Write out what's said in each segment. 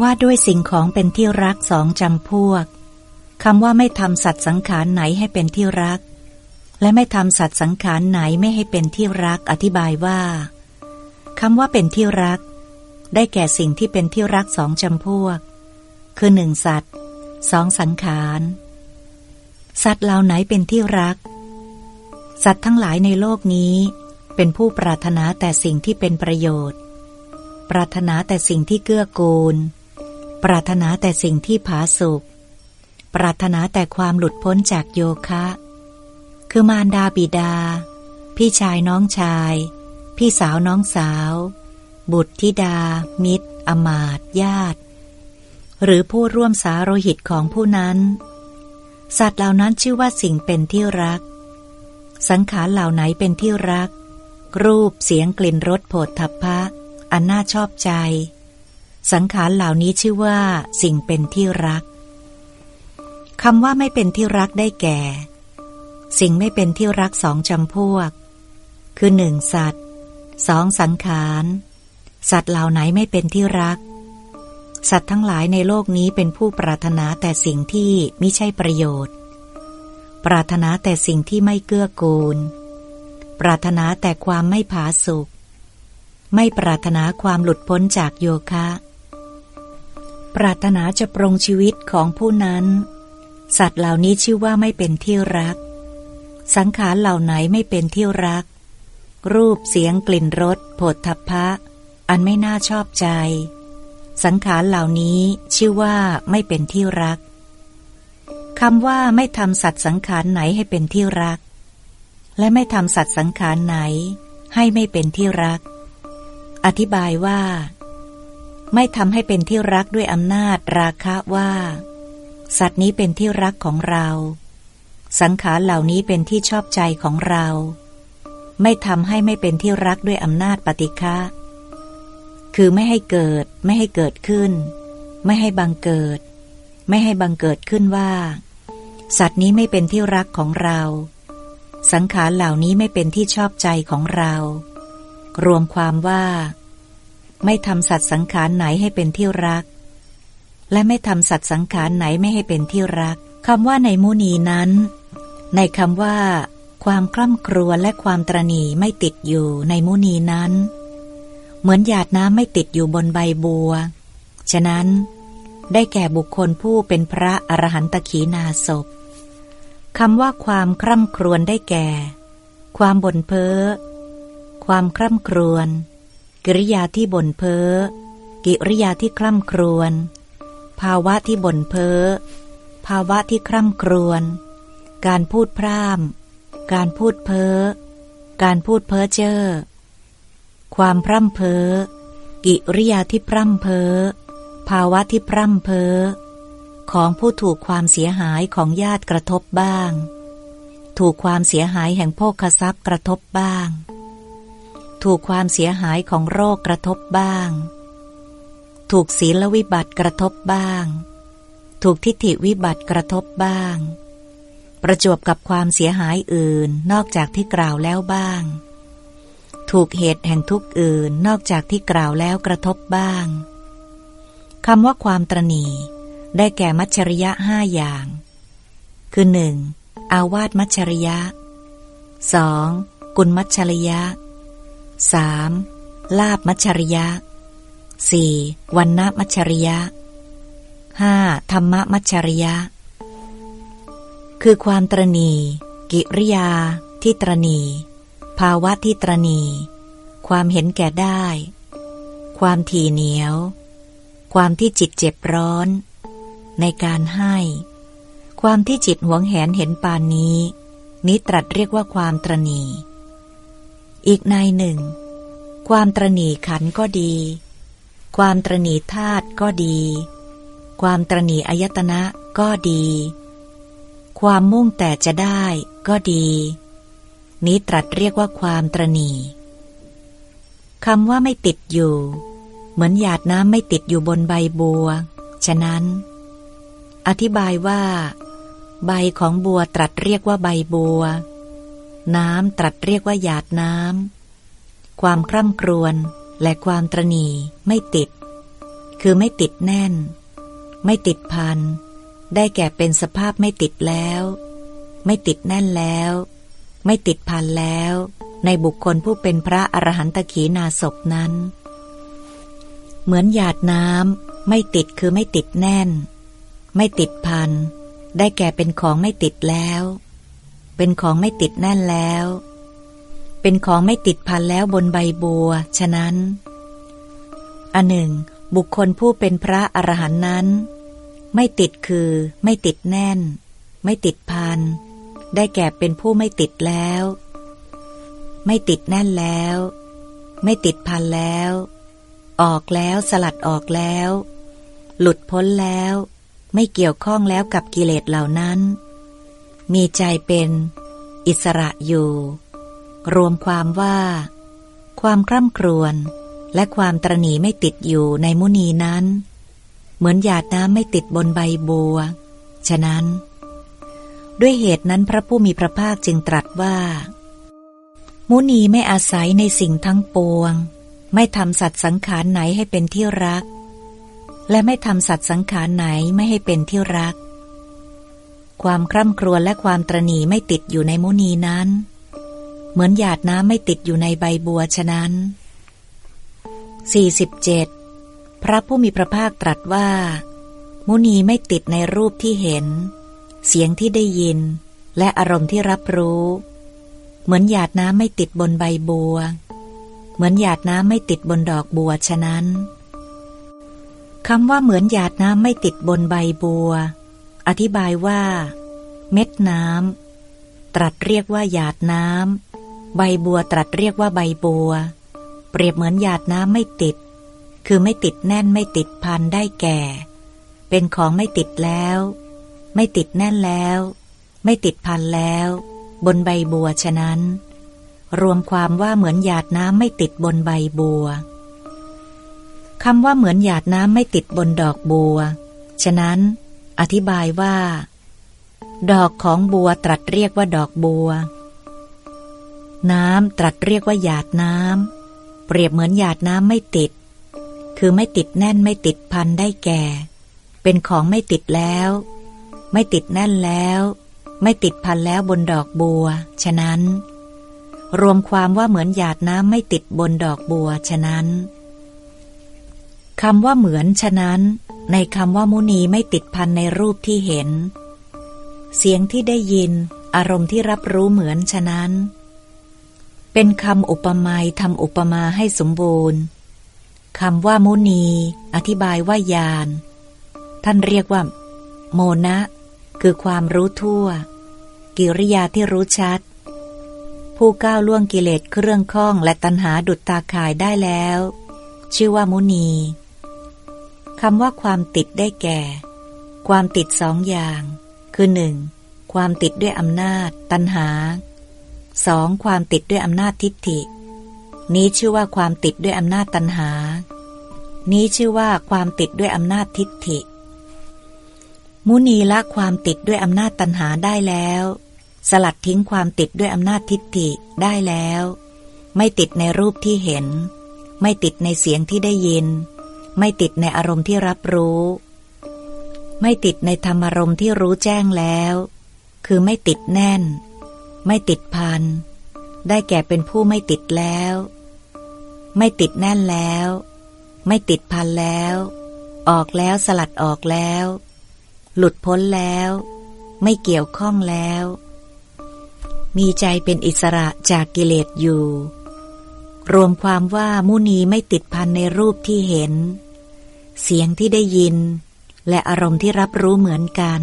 ว่าด้วยสิ่งของเป็นที่รักสองจำพวกคำว่าไม่ทำสัตว์สังขารไหนให้เป็นที่รัก และไม่ทำสัตว์สังขารไหนไม่ให้เป็นที่รักอธิบายว่าคำว่าเป็นที่รัก ได้แก่สิ่งที่เป็นที่รักสองจำพวก คือหนึ่งสัตว์สองสังขารสัตว์เหล่าไหนเป็นที่รัก สัตว์ทั้งหลายในโลกนี้ เป็นผู้ปรารถนาแต่สิ่งที่เป็นประโยชน์ ปรารถนาแต่สิ่งที่เกื้อกูล ปรารถนาแต่สิ่งที่ผาสุกปรารถนาแต่ความหลุดพ้นจากโยคะ คือมารดาบิดา พี่ชายน้องชาย พี่สาวน้องสาว บุตรธิดา มิตร อมาตญาติ หรือผู้ร่วมสาโรหิตของผู้นั้น สัตว์เหล่านั้นชื่อว่าสิ่งเป็นที่รัก สังขารเหล่าไหนเป็นที่รัก รูปเสียงกลิ่นรสโผฏฐัพพะ อันน่าชอบใจ สังขารเหล่านี้ชื่อว่า สิ่งเป็นที่รักคำว่าไม่เป็นที่รักได้แก่ สิ่งไม่เป็นที่รักสองจำพวก คือหนึ่งสัตว์สองสังขารสัตว์เหล่าไหนไม่เป็นที่รัก สัตว์ทั้งหลายในโลกนี้เป็นผู้ปรารถนาแต่สิ่งที่ไม่ใช่ประโยชน์ ปรารถนาแต่สิ่งที่ไม่เกื้อกูล ปรารถนาแต่ความไม่ผาสุกไม่ปรารถนาความหลุดพ้นจากโยคะ ปรารถนาจะปรงชีวิตของผู้นั้น สัตว์เหล่านี้ชื่อว่าไม่เป็นที่รัก สังขารเหล่าไหนไม่เป็นที่รัก รูปเสียงกลิ่นรสโผฏฐัพพะ อันไม่น่าชอบใจ สังขารเหล่านี้ชื่อว่าไม่เป็นที่รักคำว่าไม่ทำสัตว์สังขารไหนให้เป็นที่รัก และไม่ทำสัตว์สังขารไหน ให้ไม่เป็นที่รัก อธิบายว่า ไม่ทำให้เป็นที่รักด้วยอำนาจราคะว่า สัตว์นี้เป็นที่รักของเรา สังขารเหล่านี้เป็นที่ชอบใจของเรา ไม่ทำให้ไม่เป็นที่รักด้วยอำนาจปฏิฆะคือไม่ให้เกิด ไม่ให้เกิดขึ้น ไม่ให้บังเกิด ไม่ให้บังเกิดขึ้นว่า สัตว์นี้ไม่เป็นที่รักของเรา สังขารเหล่านี้ไม่เป็นที่ชอบใจของเรา รวมความว่า ไม่ทำสัตว์สังขารไหนให้เป็นที่รัก และไม่ทำสัตว์สังขารไหนไม่ให้เป็นที่รักคำว่าในมุนีนั้น ในคำว่า ความคล่ำครัวและความตรณีไม่ติดอยู่ในมุนีนั้น เหมือนหยาดน้ำไม่ติดอยู่บนใบบัว ฉะนั้นได้แก่บุคคลผู้เป็นพระอรหันตขีนาศพคำว่าความคร่ำครวญได้แก่ ความบ่นเพ้อ ความคร่ำครวญ กิริยาที่บ่นเพ้อ กิริยาที่คร่ำครวญ ภาวะที่บ่นเพ้อ ภาวะที่คร่ำครวญ การพูดพร่ำ การพูดเพ้อ การพูดเพ้อเจ้อ ความพร่ำเพ้อ กิริยาที่พร่ำเพ้อ ภาวะที่พร่ำเพ้อ ของผู้ถูกความเสียหายของญาติกระทบบ้าง ถูกความเสียหายแห่งโภคทรัพย์กระทบบ้าง ถูกความเสียหายของโรคกระทบบ้าง ถูกศีลวิบัติกระทบบ้าง ถูกทิฏฐิวิบัติกระทบบ้าง ประจวบกับความเสียหายอื่นนอกจากที่กล่าวแล้วบ้าง ถูกเหตุแห่งทุกข์อื่นนอกจากที่กล่าวแล้วกระทบบ้างคำว่าความตรณีได้แก่มัจฉริยะห้าอย่าง คือหนึ่งอาวาสมัจฉริยะสองกุลมัจฉริยะ สามลาบมัจฉริยะ 4. วันนะมัชริยะ 5. ธรรมมัชริยะ คือความตรณี กิริยา ที่ตรณี ภาวะที่ตรณี ความเห็นแก่ได้ ความถี่เหนียว ความที่จิตเจ็บร้อน ในการให้ ความที่จิตหวงแหนเห็นปานนี้ นี้ตรัสเรียกว่าความตรณี อีกในหนึ่ง ความตรณีขันก็ดี ความตรณีธาตุก็ดี ความตรณีอายตนะก็ดี ความมุ่งแต่จะได้ก็ดี นี้ตรัสเรียกว่าความตรณีคำว่าไม่ติดอยู่ เหมือนหยาดน้ำไม่ติดอยู่บนใบบัว ฉะนั้น อธิบายว่า ใบของบัวตรัสเรียกว่าใบบัว น้ำตรัสเรียกว่าหยาดน้ำ ความคร่ำครวญและความตรณีไม่ติดคคือไม่ติดแน่น ไม่ติดพัน ได้แก่เป็นสภาพไม่ติดแล้ว ไม่ติดแน่นแล้ว ไม่ติดพันแล้ว ในบุคคลผู้เป็นพระอรหันตขีนาศพนั้น เหมือนหยาดน้ำไม่ติดคือไม่ติดแน่น ไม่ติดพัน ได้แก่เป็นของไม่ติดแล้ว เป็นของไม่ติดแน่นแล้ว เป็นของไม่ติดพันแล้วบนใบบัว ฉะนั้น อันหนึ่ง บุคคลผู้เป็นพระอรหันต์นั้น ไม่ติดคือไม่ติดแน่น ไม่ติดพัน ได้แก่เป็นผู้ไม่ติดแล้ว ไม่ติดแน่นแล้ว ไม่ติดพันแล้ว ออกแล้วสลัดออกแล้ว หลุดพ้นแล้ว ไม่เกี่ยวข้องแล้วกับกิเลสเหล่านั้น มีใจเป็นอิสระอยู่ รวมความว่า ความคร่ำครวญและความตรณีไม่ติดอยู่ในมุนีนั้น เหมือนหยาดน้ำไม่ติดบนใบบัว ฉะนั้น ด้วยเหตุนั้นพระผู้มีพระภาคจึงตรัสว่า มุนีไม่อาศัยในสิ่งทั้งปวง ไม่ทำสัตว์สังขารไหนให้เป็นที่รัก และไม่ทำสัตว์สังขารไหนไม่ให้เป็นที่รัก ความคร่ำครวญและความตรณีไม่ติดอยู่ในมุนีนั้น เหมือนหยาดน้ำไม่ติดอยู่ในใบบัวฉะนั้น 47. พระผู้มีพระภาคตรัสว่า มุนีไม่ติดในรูปที่เห็น เสียงที่ได้ยิน และอารมณ์ที่รับรู้ เหมือนหยาดน้ำไม่ติดบนใบบัว เหมือนหยาดน้ำไม่ติดบนดอกบัวฉะนั้นคำว่าเหมือนหยาดน้ำไม่ติดบนใบบัว อธิบายว่า เม็ดน้ำตรัสเรียกว่าหยาดน้ำใบบัวตรัสเรียกว่าใบบัว เปรียบเหมือนหยาดน้ำไม่ติด คือไม่ติดแน่นไม่ติดพันได้แก่ เป็นของไม่ติดแล้ว ไม่ติดแน่นแล้ว ไม่ติดพันแล้ว บนใบบัวฉะนั้น รวมความว่าเหมือนหยาดน้ำไม่ติดบนใบบัวคำว่าเหมือนหยาดน้ำไม่ติดบนดอกบัว ฉะนั้น อธิบายว่า ดอกของบัวตรัสเรียกว่าดอกบัว น้ำตรัสเรียกว่าหยาดน้ำเปรียบเหมือนหยาดน้ำไม่ติด คือไม่ติดแน่นไม่ติดพันได้แก่ เป็นของไม่ติดแล้ว ไม่ติดแน่นแล้ว ไม่ติดพันแล้วบนดอกบัว ฉะนั้น รวมความว่าเหมือนหยาดน้ำไม่ติดบนดอกบัว ฉะนั้น คำว่าเหมือนฉะนั้น ในคำว่ามุนีไม่ติดพันในรูปที่เห็น เสียงที่ได้ยิน อารมณ์ที่รับรู้เหมือนฉะนั้น เป็นคำอุปมาทำอุปมาให้สมบูรณ์คำว่ามุนี อธิบายว่ายาน ท่านเรียกว่า โมนะ คือความรู้ทั่ว กิริยาที่รู้ชัด ผู้ก้าวล่วงกิเลสเครื่องข้องและตัณหาดุจตาข่ายได้แล้ว ชื่อว่ามุนี คำว่าความติดได้แก่ ความติดสองอย่าง คือหนึ่งความติดด้วยอำนาจ ตัณหาสองความติดด้วยอำนาจทิฏฐิ นี้ชื่อว่าความติดด้วยอำนาจตัณหา นี้ชื่อว่าความติดด้วยอำนาจทิฏฐิ มุนีละความติดด้วยอำนาจตัณหาได้แล้ว สลัดทิ้งความติดด้วยอำนาจทิฏฐิได้แล้ว ไม่ติดในรูปที่เห็น ไม่ติดในเสียงที่ได้ยิน ไม่ติดในอารมณ์ที่รับรู้ ไม่ติดในธรรมอารมณ์ที่รู้แจ้งแล้ว คือไม่ติดแน่น ไม่ติดพัน ได้แก่เป็นผู้ไม่ติดแล้ว ไม่ติดแน่นแล้ว ไม่ติดพันแล้ว ออกแล้วสลัดออกแล้ว หลุดพ้นแล้ว ไม่เกี่ยวข้องแล้ว มีใจเป็นอิสระจากกิเลสอยู่รวมความว่ามุนีไม่ติดพันในรูปที่เห็น เสียงที่ได้ยิน และอารมณ์ที่รับรู้เหมือนกัน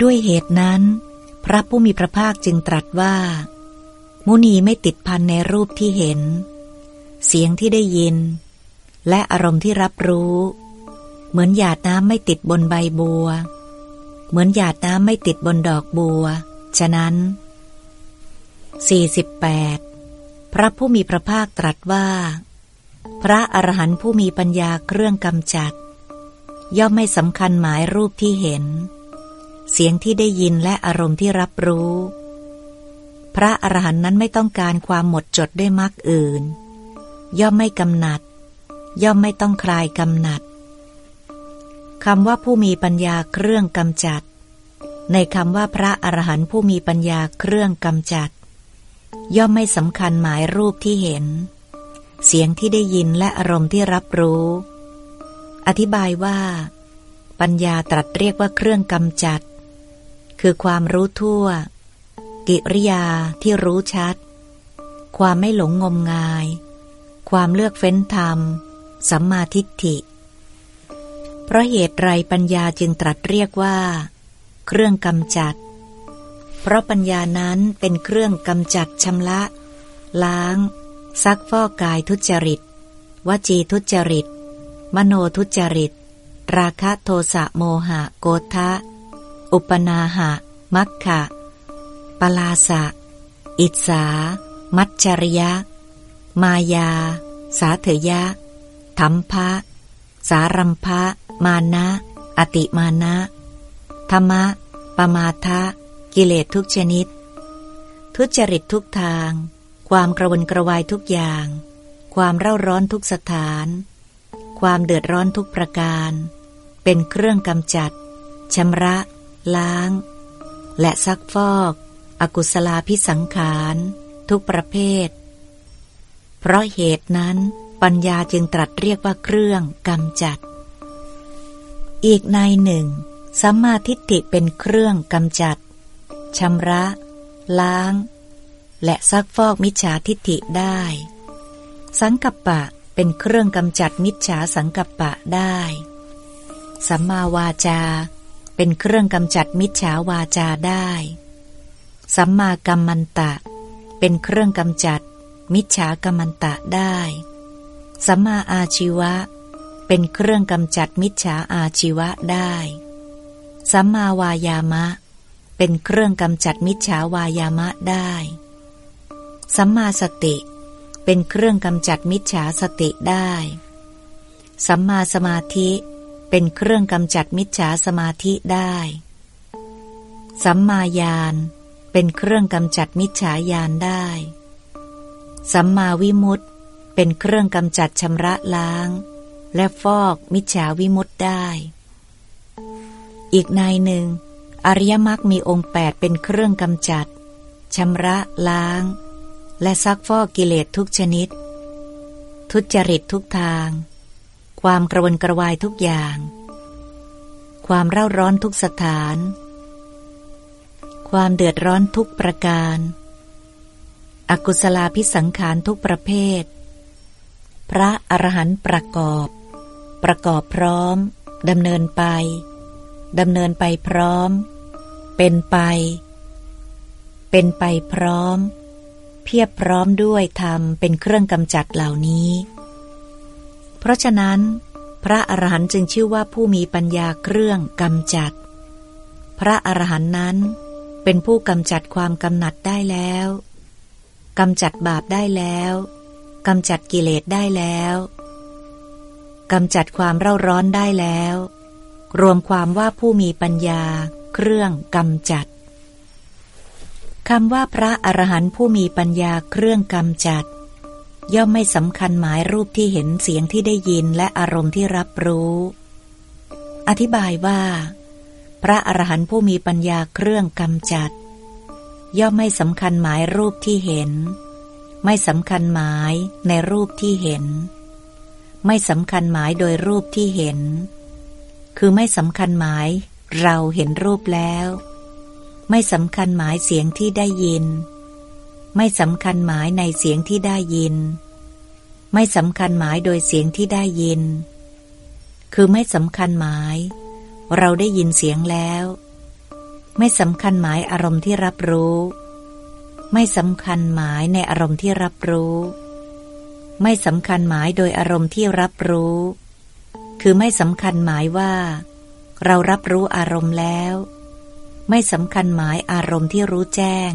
ด้วยเหตุนั้น พระผู้มีพระภาคจึงตรัสว่า มุนีไม่ติดพันในรูปที่เห็น เสียงที่ได้ยิน และอารมณ์ที่รับรู้ เหมือนหยาดน้ำไม่ติดบนใบบัว เหมือนหยาดน้ำไม่ติดบนดอกบัว ฉะนั้น 48 พระผู้มีพระภาคตรัสว่า พระอรหันต์ผู้มีปัญญาเครื่องกำจัด ย่อมไม่สำคัญหมายรูปที่เห็น เสียงที่ได้ยินและอารมณ์ที่รับรู้ พระอรหันต์นั้นไม่ต้องการความหมดจดด้วยมรรคอื่น ย่อมไม่กำหนัด ย่อมไม่ต้องคลายกำหนัดคำว่าผู้มีปัญญาเครื่องกำจัด ในคำว่าพระอรหันต์ผู้มีปัญญาเครื่องกำจัด ย่อมไม่สำคัญหมายรูปที่เห็น เสียงที่ได้ยินและอารมณ์ที่รับรู้ อธิบายว่า ปัญญาตรัสเรียกว่าเครื่องกำจัด คือความรู้ทั่ว กิริยาที่รู้ชัด ความไม่หลงงมงาย ความเลือกเฟ้นธรรม สัมมาทิฏฐิ เพราะเหตุไรปัญญาจึงตรัสเรียกว่า เครื่องกำจัด เพราะปัญญานั้นเป็นเครื่องกำจัดชำระ ล้าง ซักฟอกกายทุจริต วจีทุจริต มโนทุจริต ราคะโทสะโมหะโกทะ อุปนาหะ มัคคะปลาสะ อิสา มัจจริยะ มายา สาเถยะธรรมภะ สารัมภะ มานะ อติมานะ ธรรมะ ปมาทะ กิเลสทุกชนิด ทุจริตทุกทาง ความกระวนกระวายทุกอย่าง ความเร่าร้อนทุกสถาน ความเดือดร้อนทุกประการ เป็นเครื่องกำจัดชำระ ล้าง และซักฟอก อกุศลาพิสังขาร ทุกประเภท เพราะเหตุนั้นปัญญาจึงตรัสเรียกว่าเครื่องกำจัด อีกในหนึ่งสัมมาทิฏฐิเป็นเครื่องกำจัดชำระ ล้าง และซักฟอกมิจฉาทิฏฐิได้ สังกัปปะเป็นเครื่องกำจัดมิจฉาสังกัปปะได้ สัมมาวาจา เป็นเครื่องกำจัดมิจฉาวาจาได้ สัมมากัมมันตะ เป็นเครื่องกำจัด มิจฉากัมมันตะได้ สัมมาอาชีวะ เป็นเครื่องกำจัดมิจฉาอาชีวะได้ สัมมาวายามะ เป็นเครื่องกำจัดมิจฉาวายามะได้ สัมมาสติ เป็นเครื่องกำจัดมิจฉาสติได้ สัมมาสมาธิ เป็นเครื่องกำจัดมิจฉาสมาธิได้ สัมมาญาณเป็นเครื่องกำจัดมิจฉาญาณได้ สัมมาวิมุตติเป็นเครื่องกำจัดชำระล้าง และฟอกมิจฉาวิมุตได้ อีกนายหนึ่ง อริยมรรคมีองค์แปดเป็นเครื่องกำจัดชำระล้าง และซักฟอกกิเลสทุกชนิด ทุจริตทุกทาง ความกระวนกระวายทุกอย่าง ความเร่าร้อนทุกสถาน ความเดือดร้อนทุกประการ อกุศลาพิสังขารทุกประเภท พระอรหันต์ประกอบ ประกอบพร้อมดำเนินไปดำเนินไปพร้อม เป็นไป เป็นไปพร้อม พียบพร้อมด้วยธรรมเป็นเครื่องกำจัดเหล่านี้ เพราะฉะนั้น พระอรหันต์จึงชื่อว่าผู้มีปัญญาเครื่องกำจัด พระอรหันต์นั้น เป็นผู้กำจัดความกำหนัดได้แล้วกำจัดบาปได้แล้วกำจัดกิเลสได้แล้วกำจัดความเร่าร้อนได้แล้ว รวมความว่าผู้มีปัญญา เครื่องกำจัด คำว่าพระอรหันต์ผู้มีปัญญาเครื่องกำจัด ย่อมไม่สำคัญหมายรูปที่เห็นเสียงที่ได้ยินและอารมณ์ที่รับรู้ อธิบายว่า พระอรหันต์ผู้มีปัญญาเครื่องกำจัด ย่อมไม่สำคัญหมายรูปที่เห็น ไม่สำคัญหมายในรูปที่เห็น ไม่สำคัญหมายโดยรูปที่เห็น คือไม่สำคัญหมายเราเห็นรูปแล้ว ไม่สำคัญหมายเสียงที่ได้ยิน ไม่สำคัญหมายในเสียงที่ได้ยิน ไม่สำคัญหมายโดยเสียงที่ได้ยิน คือไม่สำคัญหมาย เราได้ยินเสียงแล้ว ไม่สำคัญหมายอารมณ์ที่รับรู้ ไม่สำคัญหมายในอารมณ์ที่รับรู้ ไม่สำคัญหมายโดยอารมณ์ที่รับรู้ คือไม่สำคัญหมายว่า เรารับรู้อารมณ์แล้ว ไม่สำคัญหมายอารมณ์ที่รู้แจ้ง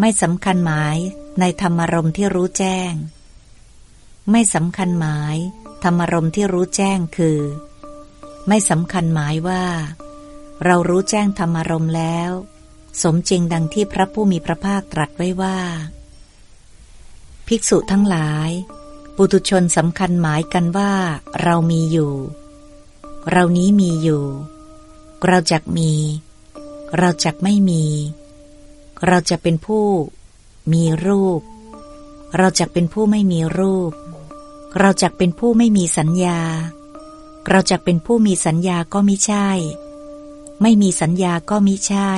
ไม่สำคัญหมายในธรรมารมณ์ที่รู้แจ้ง ไม่สำคัญหมายธรรมารมณ์ที่รู้แจ้งคือ ไม่สำคัญหมายว่า เรารู้แจ้งธรรมารมณ์แล้ว สมจริงดังที่พระผู้มีพระภาคตรัสไว้ว่า ภิกษุทั้งหลาย ปุถุชนสำคัญหมายกันว่า เรามีอยู่ เรานี้มีอยู่ เราจักมี เราจักไม่มี เราจะเป็นผู้มีรูป เราจักเป็นผู้ไม่มีรูป เราจักเป็นผู้ไม่มีสัญญา เราจักเป็นผู้มีสัญญาก็ไม่ใช่ ไม่มีสัญญาก็มิใช่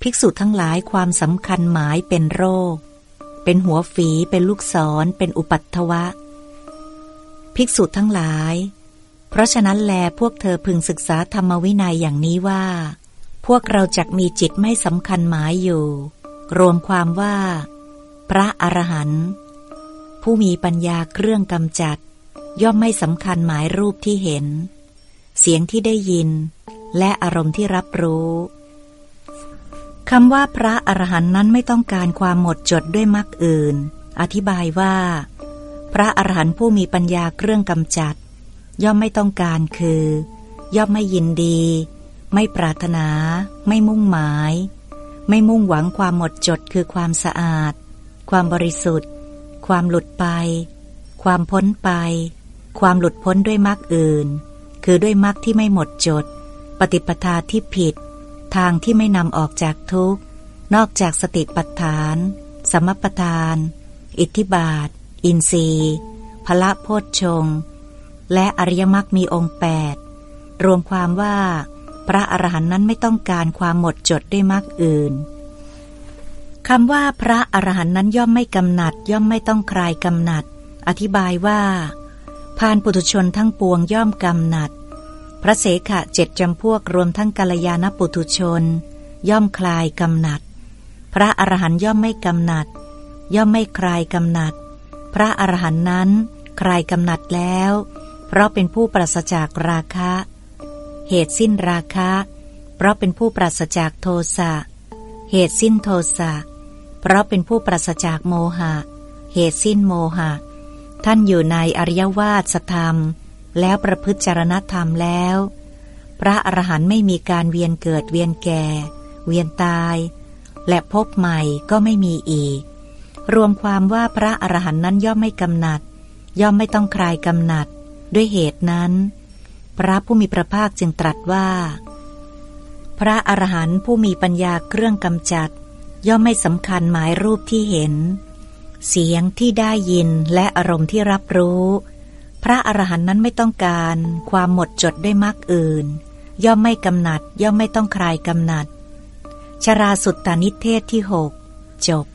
ภิกษุทั้งหลายความสำคัญหมายเป็นโรค เป็นหัวฝีเป็นลูกศร เป็นอุปัตถวะ ภิกษุทั้งหลาย เพราะฉะนั้นแลพวกเธอพึงศึกษาธรรมวินัยอย่างนี้ว่า พวกเราจักมีจิตไม่สำคัญหมายอยู่ รวมความว่า พระอรหันต์ผู้มีปัญญาเครื่องกำจัด ย่อมไม่สำคัญหมายรูปที่เห็น เสียงที่ได้ยิน และอารมณ์ที่รับรู้คำว่าพระอรหันต์นั้นไม่ต้องการความหมดจดด้วยมรรคอื่น อธิบายว่า พระอรหันต์ผู้มีปัญญาเครื่องกำจัด ย่อมไม่ต้องการคือ ย่อมไม่ยินดี ไม่ปรารถนา ไม่มุ่งหมาย ไม่มุ่งหวังความหมดจดคือความสะอาด ความบริสุทธิ์ ความหลุดไป ความพ้นไป ความหลุดพ้นด้วยมรรคอื่น คือด้วยมรรคที่ไม่หมดจด ปฏิปทาที่ผิด ทางที่ไม่นำออกจากทุกข์ นอกจากสติปัฏฐาน สมปทาน อิทธิบาท อินทรีย์พละโพชฌงและอริยมรรคมีองค์แปดรวมความว่า พระอรหันต์นั้นไม่ต้องการความหมดจดด้วยมรรคอื่นคำว่าพระอรหันต์นั้นย่อมไม่กำหนัด ย่อมไม่ต้องคลายกำหนัด อธิบายว่าพานปุถุชนทั้งปวงย่อมกำหนัด พระเสขะเจ็ดจำพวกรวมทั้งกัลยาณปุถุชน ย่อมคลายกำหนัด พระอรหันต์ย่อมไม่กำหนัด ย่อมไม่คลายกำหนัด พระอรหันต์นั้นคลายกำหนัดแล้ว เพราะเป็นผู้ปราศจากราคะ เหตุสิ้นราคะ เพราะเป็นผู้ปราศจากโทสะ เหตุสิ้นโทสะ เพราะเป็นผู้ปราศจากโมหะ เหตุสิ้นโมหะ ท่านอยู่ในอริยวาสธรรม แล้วประพฤติจารณธรรมแล้ว พระอรหันต์ไม่มีการเวียนเกิดเวียนแก่ เวียนตาย และพบใหม่ก็ไม่มีอีก รวมความว่าพระอรหันต์นั้นย่อมไม่กำหนัด ย่อมไม่ต้องคลายกำหนัด ด้วยเหตุนั้น พระผู้มีพระภาคจึงตรัสว่า พระอรหันต์ผู้มีปัญญาเครื่องกำจัด ย่อมไม่สำคัญหมายรูปที่เห็น เสียงที่ได้ยินและอารมณ์ที่รับรู้ พระอรหันต์นั้นไม่ต้องการความหมดจดด้วยมรรคอื่น ย่อมไม่กำหนัด ย่อมไม่ต้องคลายกำหนัด ชราสุตตานิเทศที่หกจบ